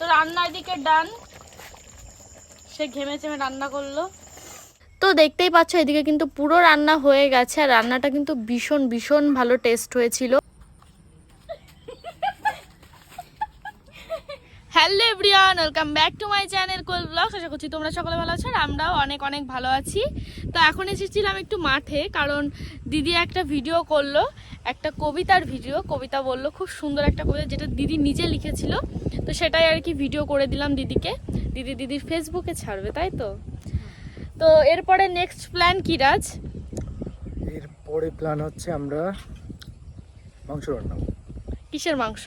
তো রান্না এদিকে ডান। সে ঘেমে চেমে রান্না করল। তো দেখতেই পাচ্ছ, এদিকে কিন্তু পুরো রান্না হয়ে গেছে, আর রান্নাটা কিন্তু ভীষণ ভীষণ ভালো টেস্ট হয়েছিল। Welcome back to my channel coal vlogs আশা করছি তোমরা সকলে ভালো আছো আর আমরাও অনেক অনেক ভালো আছি। তো এখন এসেছিলাম একটু মাঠে কারণ দিদি একটা ভিডিও করল একটা কবিতার ভিডিও কবিতা বলল খুব সুন্দর একটা কবিতা যেটা দিদি নিজে লিখেছিল। তো সেটাই আর কি ভিডিও করে দিলাম দিদিকে। দিদি দিদির ফেসবুকে ছাড়বে তাই তো? তো এরপরে নেক্সট প্ল্যান কি রাজ? এরপরে প্ল্যান হচ্ছে আমরা মাংস রান্না। কিসের মাংস?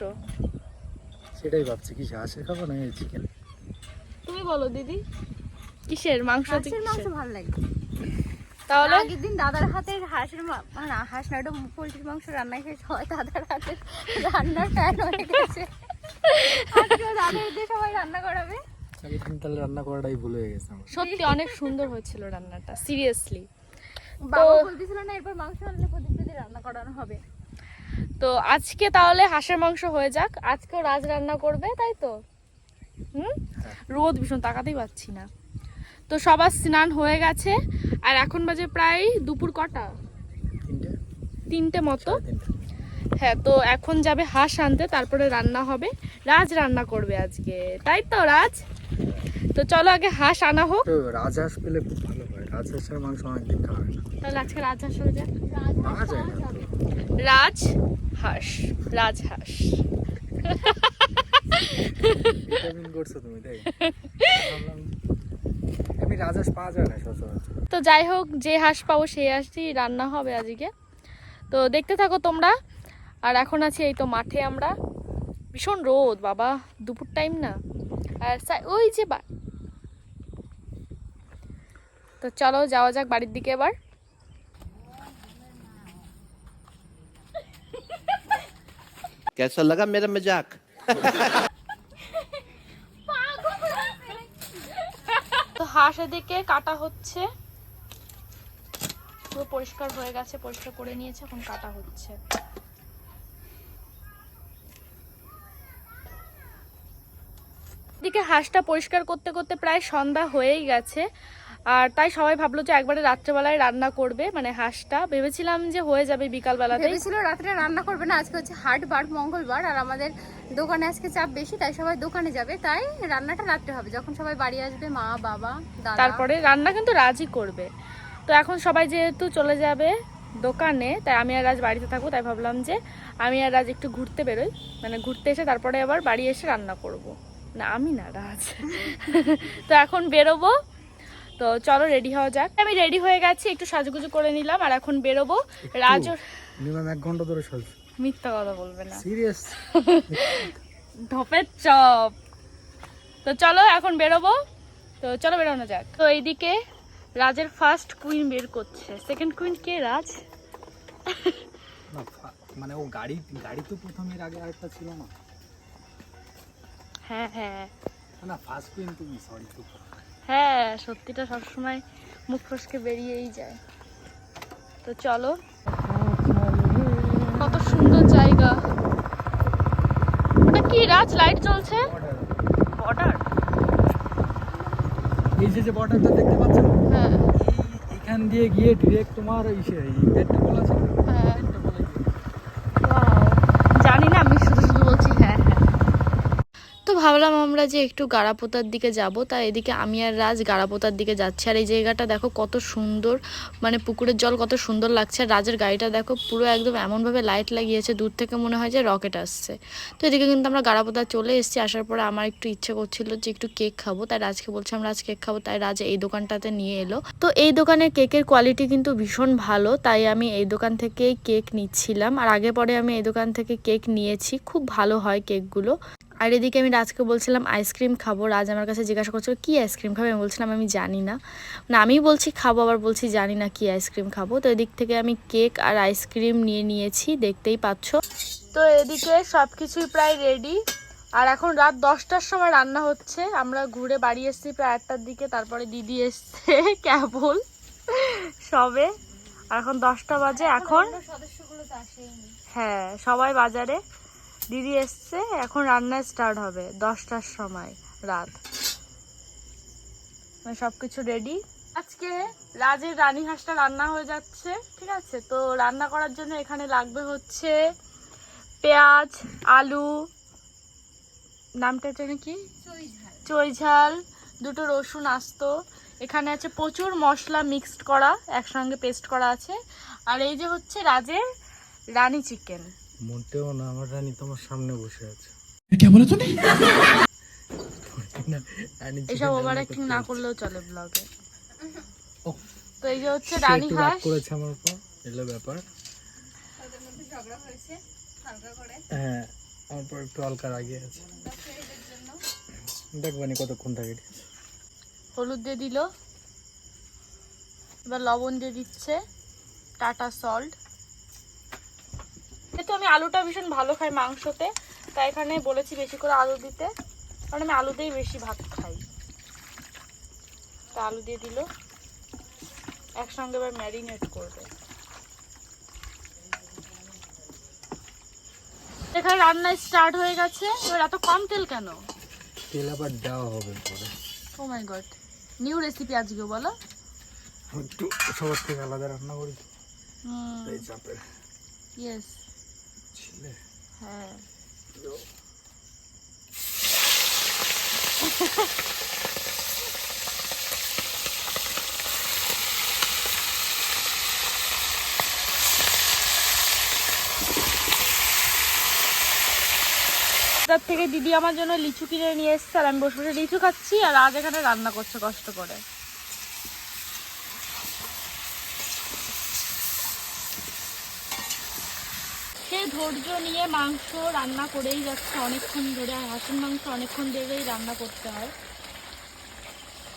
সেটাই ভাবছি কি হাঁসের খাব না চিকেন তুমি বলো দিদি। কিসের মাংস মাংস ভালো লাগে। তাহলে? আগের দিন দাদার হাতের হাঁসের মা- না হাঁস না পোলট্রির মাংস রান্না খেয়ে সবাই দাদার হাতের রান্নার ফ্যান হয়ে গেছে। দাদার দিয়ে সবাই রান্না করাবে। তাহলে রান্না করাটাই ভুল হয়ে গেছে আমার। সত্যি অনেক সুন্দর হয়েছিল রান্নাটা সিরিয়াসলি। বাবা বলতেছিল না এরপর মাংস আনলে প্রদীপ দিদি রান্না করানো হবে। তো আজকে তাহলে হাঁসের মাংস হয়ে যাক। আজকেও রাজ রান্না করবে তাই তো? হুম? রোদ ভীষণ তাকাতেই পাচ্ছি না। তো সবার স্নান হয়ে গেছে আর এখন বাজে প্রায় দুপুর কটা? তিনটে। মতো? হ্যাঁ তো এখন যাবে হাঁস আনতে তারপরে রান্না হবে। রাজ রান্না করবে আজকে তাই তো রাজ? তো চলো আগে হাঁস আনা হোক। তো রাজহাঁস পেলে খুব ভালো হয়। রাজহাঁসের মাংস অনেকদিন খাওয়া হয় তাহলে আজকে রাজ হাঁস হয়ে যাক। যায় রাজ হাঁস রাজ হাঁস। ভিটামিন করছো তুমি তাই ভাবলাম এমনি রাজহাঁস পাওয়া যায় না সচরাচর তো যাই হোক যে হাঁস পাবো সেই হাঁসই রান্না হবে আজকে তো দেখতে থাকো তোমরা আর এখন আছি এই তো মাঠে আমরা ভীষণ রোদ বাবা দুপুর টাইম না আর সা- ওই যে বা তো চলো যাওয়া যাক বাড়ির দিকে এবার कैसा लगा मेरा मजाक হাঁস এদিকে কাটা হচ্ছে। পুরো পরিষ্কার হয়ে গেছে, পরিষ্কার করে নিয়েছে, এখন কাটা হচ্ছে। এদিকে হাঁসটা পরিষ্কার করতে করতে প্রায় সন্ধ্যা হয়েই গেছে। আর তাই সবাই ভাবলো যে একবারে রাত্রেবেলায় রান্না করবে মানে হাঁসটা। ভেবেছিলাম যে হয়ে যাবে বিকালবেলাতেই। ভেবেছিল রাত্রে রান্না করবে না আজকে হচ্ছে হাটবার মঙ্গলবার আর আমাদের দোকানে আজকে চাপ বেশি তাই সবাই দোকানে যাবে। তাই রান্নাটা রাত্রে হবে যখন সবাই বাড়ি আসবে মা বাবা তারপরে রান্না কিন্তু রাজই করবে। তো এখন সবাই যেহেতু চলে যাবে দোকানে তাই আমি আর আজ বাড়িতে থাকব তাই ভাবলাম যে আমি আর আজ একটু ঘুরতে বেরোই। মানে ঘুরতে এসে তারপরে আবার বাড়ি এসে রান্না করব। না আমি না রাজ। তো এখন বেরোবো তো চলো রেডি হওয়া যাক। আমি রেডি হয়ে গেছি একটু সাজুগুজু করে নিলাম আর এখন বেরোবো। রাজ মিনিমাম এক ঘণ্টা ধরে চলছে মিথ্যা কথা বলবে না। Serious ঢপের chop. তো চলো এখন বেরোবো। তো চলো বেরোনো যাক। তো এইদিকে রাজের ফার্স্ট কুইন বের করছে। সেকেন্ড কুইন কে রাজ? মানে ও গাড়ি গাড়ি তো প্রথমের আগে আরেকটা ছিল না? হ্যাঁ হ্যাঁ। না ফার্স্ট কুইন তুমি সরি তো হ্যাঁ সত্যিটা সবসময় মুখ ফসকে বেরিয়েই যায়। তো চলো। কত সুন্দর জায়গা। ওটা কি রাজ? লাইট জ্বলছে? বর্ডার এই যে যে বর্ডারটা দেখতে পাচ্ছেন? হ্যাঁ। এখান দিয়ে গিয়ে ডিরেক্ট তোমার ইসে এই পেট্রোল আছে না? হ্যাঁ পেট্রোপোলে গিয়ে। Wow! জানি না আমি শুধু শুধু বলছি হ্যাঁ হ্যাঁ তো ভাবলাম আমরা যে একটু গাড়াপোতার দিকে যাব তাই এদিকে আমি আর রাজ গাড়াপোতার দিকে যাচ্ছি। আর এই জায়গাটা দেখো কত সুন্দর মানে পুকুরের জল কত সুন্দর লাগছে। আর রাজের গাড়িটা দেখো পুরো একদম এমনভাবে লাইট লাগিয়েছে, দূর থেকে মনে হয় যে রকেট আসছে। তো এদিকে কিন্তু আমরা গাড়াপোতা চলে এসেছি, আসার পরে আমার একটু ইচ্ছে করছিল যে একটু কেক খাব। তাই রাজকে বলছিলাম রাজ কেক খাব, তাই রাজ এই দোকানটাতে নিয়ে এলো। তো এই দোকানের কেকের কোয়ালিটি কিন্তু ভীষণ ভালো, তাই আমি এই দোকান থেকেই কেক নিচ্ছিলাম। আর আগে পরে আমি এই দোকান থেকে কেক নিয়েছি, খুব ভালো হয় কেকগুলো আর এদিকে আমি রাজকে বলছিলাম আইসক্রিম খাব। রাজ আমার কাছে জিজ্ঞাসা করছিল কি আইসক্রিম খাবে? আমি বলছিলাম আমি জানি না। না আমি বলছি খাব। আবার বলছি জানি না কি আইসক্রিম খাব। তো এদিক থেকে আমি কেক আর আইসক্রিম নিয়ে নিয়েছি দেখতেই পাচ্ছ। তো এদিকে সব কিছুই প্রায় রেডি আর এখন রাত দশটার সময় রান্না হচ্ছে। আমরা ঘুরে বাড়ি এসেছি প্রায় আটটার দিকে তারপরে দিদি এসছে কেবল। সবে। আর এখন দশটা বাজে এখন হ্যাঁ সবাই বাজারে। দিদি এসছে, এখন রান্না স্টার্ট হবে দশটার সময়, রাত। মানে সবকিছু রেডি আজকে রাজের রানী হাঁসটা রান্না হয়ে যাচ্ছে, ঠিক আছে? তো রান্না করার জন্য এখানে লাগবে হচ্ছে পেঁয়াজ, আলু, নামটা জানি কি? চই ঝাল দুটো রসুন আস্ত। এখানে আছে প্রচুর মশলা মিক্সড করা, একসঙ্গে পেস্ট করা আছে। আর এই যে হচ্ছে রাজের রানী চিকেন মোটেও না আমার রানী তোমার সামনে বসে আছে। কে বলে তুমি এসব ওভার অ্যাক্টিং না করলেও চলে ব্লগে তো এই যে হচ্ছে রানী করেছে আমার উপর এলো ব্যাপার। হ্যাঁ আমার পর একটু আছে। কতক্ষণ হলুদ দিয়ে দিল এবার লবণ দিয়ে দিচ্ছে টাটা সল্ট যেহেতু আমি আলুটা ভীষণ ভালো খাই মাংসতে তাই এখানে বলেছি বেশি করে আলু দিতে কারণ আমি আলুতেই বেশি ভাত খাই। তা আলু দিয়ে দিল। একসঙ্গে এবার ম্যারিনেট করবে। এখানে রান্না স্টার্ট হয়ে গেছে। এবার এত কম তেল কেন? তেল আবার দেওয়া হবে পরে। Oh my god. New recipe আজকে বলো। একটু সবার থেকে আলাদা রান্না করি। হুম। তাই চাপের ইয়েস হ্যাঁ। তার থেকে দিদি আমার জন্য লিচু কিনে নিয়ে এসছে আর আমি বসে বসে লিচু খাচ্ছি আর আজ এখানে রান্না করছে কষ্ট করে। সে ধৈর্য নিয়ে মাংস রান্না করেই যাচ্ছে অনেকক্ষণ ধরে আর হাঁসের মাংস অনেকক্ষণ ধরেই রান্না করতে হয়।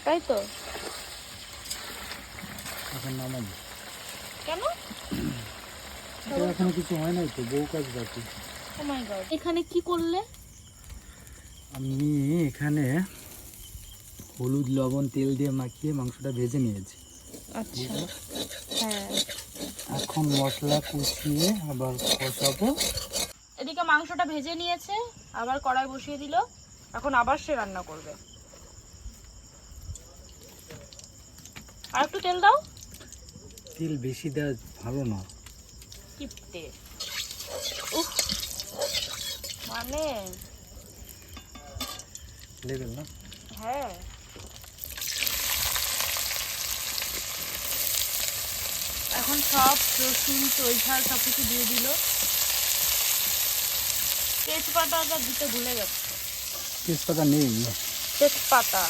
তাই তো? এখন নামাবো কেন? এখনও কিছু হয় নাই তো বউ কাজ বাকি ও এখানে কি করলে? আমি এখানে হলুদ লবণ তেল দিয়ে মাখিয়ে মাংসটা ভেজে নিয়েছি। আচ্ছা। হ্যাঁ। এখন মশলা কষিয়ে আবার কষাবো। এদিকে মাংসটা ভেজে নিয়েছে আবার কড়াই বসিয়ে দিল এখন আবার সে রান্না করবে। আর একটু তেল দাও। তেল বেশি দেওয়া ভালো না। কিপটে। উফ মানে লেভেল না? হ্যাঁ। এখন সব রসুন চৈঝাল সব কিছু দিয়ে দিল। তেজপাতাটা দিতে ভুলে গেছে? তেজপাতা নেই তেজপাতা।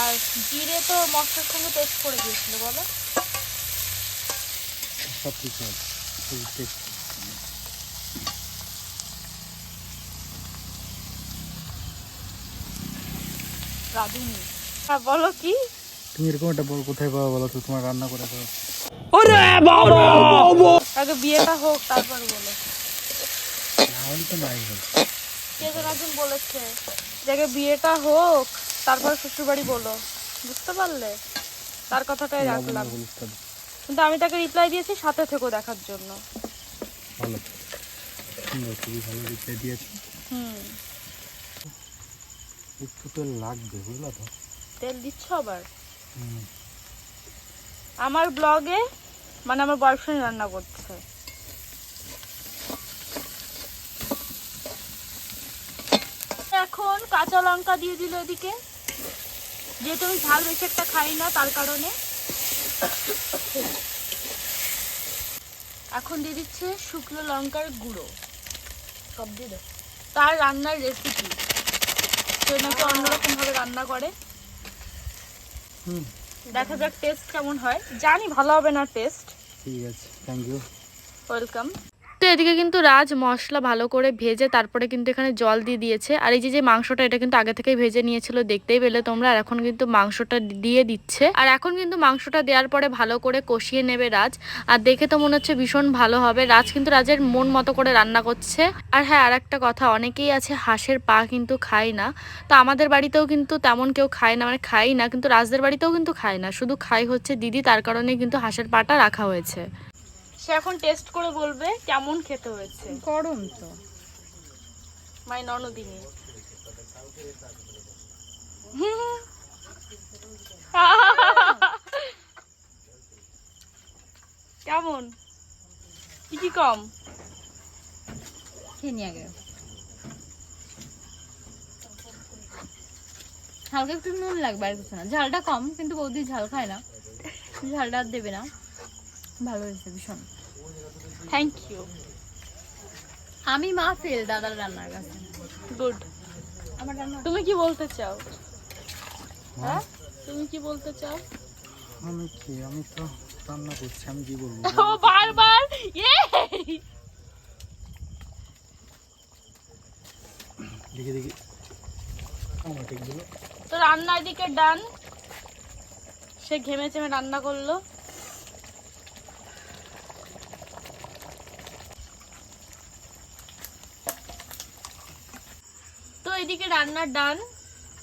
আর জিরে তো মশলার সঙ্গে পেস্ট করে দিয়েছিল বলো? সব কিছু রাঁধুনি। হ্যাঁ বলো কি? তুমি এরকম একটা বল কোথায় পাবো বলো তো? তোমার রান্না করে দাও। আগে বিয়েটা হোক তারপর বলো। না হলে তো নাই হয় কে যেন একজন বলেছে যে আগে বিয়েটা হোক তারপর শ্বশুরবাড়ি বলো। বুঝতে পারলে? তার কথাটাই রাখলাম। কিন্তু আমি তাকে রিপ্লাই দিয়েছি সাথে থেকেও দেখার জন্য। ভালো। সুন্দর খুবই ভালো রিপ্লাই দিয়েছি। হুম। একটু তো লাগবে বুঝলা তো? তেল দিচ্ছ আবার। আমার ব্লগে মানে আমার বয়ফ্রেন্ড রান্না করছে। এখন কাঁচা লঙ্কা দিয়ে দিল এদিকে। যেহেতু আমি ঝাল বেশি একটা খাই না, তার কারণে। এখন দিয়ে দিচ্ছে শুকনো লঙ্কার গুঁড়ো। সব দিয়ে তার রান্নার রেসিপি সে নাকি অন্যরকম ভাবে রান্না করে। দেখা যাক টেস্ট কেমন হয়। জানি ভালো হবে না টেস্ট ঠিক আছে থ্যাংক ইউ ওয়েলকাম এদিকে কিন্তু রাজ মশলা ভালো করে ভেজে তারপরে কিন্তু এখানে জল দিয়ে দিয়েছে। আর এই যে যে মাংসটা এটা কিন্তু আগে থেকেই ভেজে নিয়েছিল, দেখতেই পেলে তোমরা। আর এখন কিন্তু মাংসটা দিয়ে দিচ্ছে। আর এখন কিন্তু মাংসটা দেওয়ার পরে ভালো করে কষিয়ে নেবে রাজ। আর দেখে তো মনে হচ্ছে ভীষণ ভালো হবে। রাজ কিন্তু রাজের মন মতো করে রান্না করছে। আর হ্যাঁ আর একটা কথা, অনেকেই আছে হাঁসের পা কিন্তু খায় না। তো আমাদের বাড়িতেও কিন্তু তেমন কেউ খায় না মানে খাই না, কিন্তু রাজদের বাড়িতেও কিন্তু খায় না। শুধু খাই হচ্ছে দিদি, তার কারণে কিন্তু হাঁসের পাটা রাখা হয়েছে। সে এখন টেস্ট করে বলবে কেমন খেতে হয়েছে। গরম তো। মাই ননদিনী। কেমন? কি কি কম? খেয়ে নিয়ে আগে। হালকা একটু নুন লাগবে আর কিছু না। ঝালটা কম কিন্তু বৌদি ঝাল খায় না। ঝালটা আর দেবে না। ভালো হয়েছে ভীষণ। থ্যাংক ইউ আমি মা ফেল দাদার রান্নার কাছে। গুড তুমি কি বলতে চাও? হ্যাঁ? তুমি কি বলতে চাও? আমি কি? আমি তো রান্না করছি আমি কি বলব? ও বারবার? ইয়ে দেখি দেখি। তো রান্না এদিকে ডান। সে ঘেমে চেমে রান্না করল। এদিকে রান্নার ডান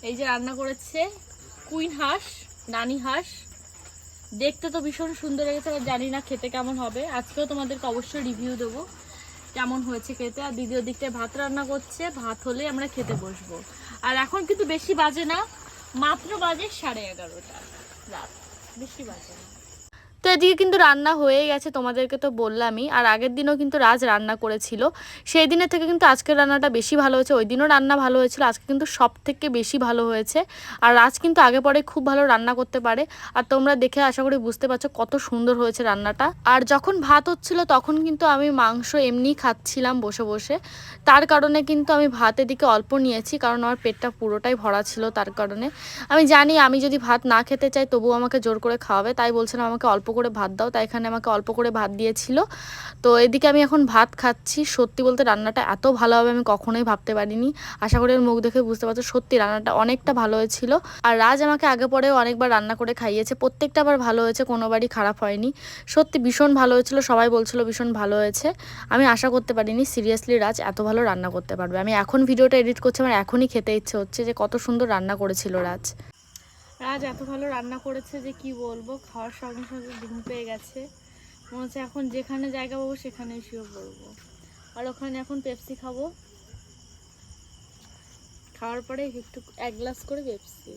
এই যে রান্না করেছে কুইন হাঁস রানী হাঁস। দেখতে তো ভীষণ সুন্দর লেগেছে, আর জানি না খেতে কেমন হবে। আজকেও তোমাদেরকে অবশ্যই রিভিউ দেবো কেমন হয়েছে খেতে। আর দ্বিতীয় দিকটায় ভাত রান্না করছে, ভাত হলে আমরা খেতে বসবো। আর এখন কিন্তু বেশি বাজে না, মাত্র বাজে সাড়ে এগারোটা। রাত, বেশি বাজে না। তো এদিকে কিন্তু রান্না হয়ে গেছে, তোমাদেরকে তো বললামই। আর আগের দিনও কিন্তু রাজ রান্না করেছিল। সেই দিনের থেকে কিন্তু আজকের রান্নাটা বেশি ভালো হয়েছে। ওই দিনও রান্না ভালো হয়েছিল, আজকে কিন্তু সব থেকে বেশি ভালো হয়েছে। আর রাজ কিন্তু আগে পরে খুব ভালো রান্না করতে পারে। আর তোমরা দেখে আশা করি বুঝতে পারছ কত সুন্দর হয়েছে রান্নাটা। আর যখন ভাত হচ্ছিল তখন কিন্তু আমি মাংস এমনি খাচ্ছিলাম বসে বসে। তার কারণে কিন্তু আমি ভাতের দিকে অল্প নিয়েছি, কারণ আমার পেটটা পুরোটাই ভরা ছিল তার কারণে। আমি জানি আমি যদি ভাত না খেতে চাই তবুও আমাকে জোর করে খাওয়াবে, তাই বলছিলাম আমাকে অল্প করে ভাত দাও, তাই এখানে আমাকে অল্প করে ভাত দিয়েছিল। তো এদিকে আমি এখন ভাত খাচ্ছি। সত্যি বলতে রান্নাটা এত ভালো হবে আমি কখনোই ভাবতে পারিনি। আশা করি মুখ দেখে বুঝতে পারছ, সত্যি রান্নাটা অনেকটা ভালো হয়েছিল। আর রাজ আমাকে আগে পরেও অনেকবার রান্না করে খাইয়েছে। প্রত্যেকটা আবার ভালো হয়েছে, কোনোবারই খারাপ হয়নি। সত্যি ভীষণ ভালো হয়েছিল, সবাই বলছিল ভীষণ ভালো হয়েছে। আমি আশা করতে পারিনি, সিরিয়াসলি রাজ এত ভালো রান্না করতে পারবে। আমি এখন ভিডিওটা এডিট করছি, আমার এখনই খেতে ইচ্ছে হচ্ছে যে কত সুন্দর রান্না করেছিল রাজ। রাজ এত ভালো রান্না করেছে যে কি বলব? খাওয়ার সঙ্গে সঙ্গে ঘুম পেয়ে গেছে। মনে হচ্ছে এখন যেখানে জায়গা পাবো সেখানেই শুয়ে পড়ব। আর ওখানে এখন পেপসি খাব। খাওয়ার পরে একটু এক গ্লাস করে পেপসি।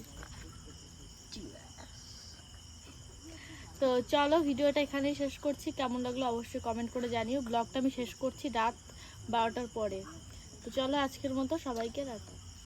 তো চলো ভিডিওটা এখানেই শেষ করছি। কেমন লাগল অবশ্যই কমেন্ট করে জানিও। ব্লগটা আমি শেষ করছি রাত বারোটার পরে। তো চলো আজকের মতো সবাইকে রাখো।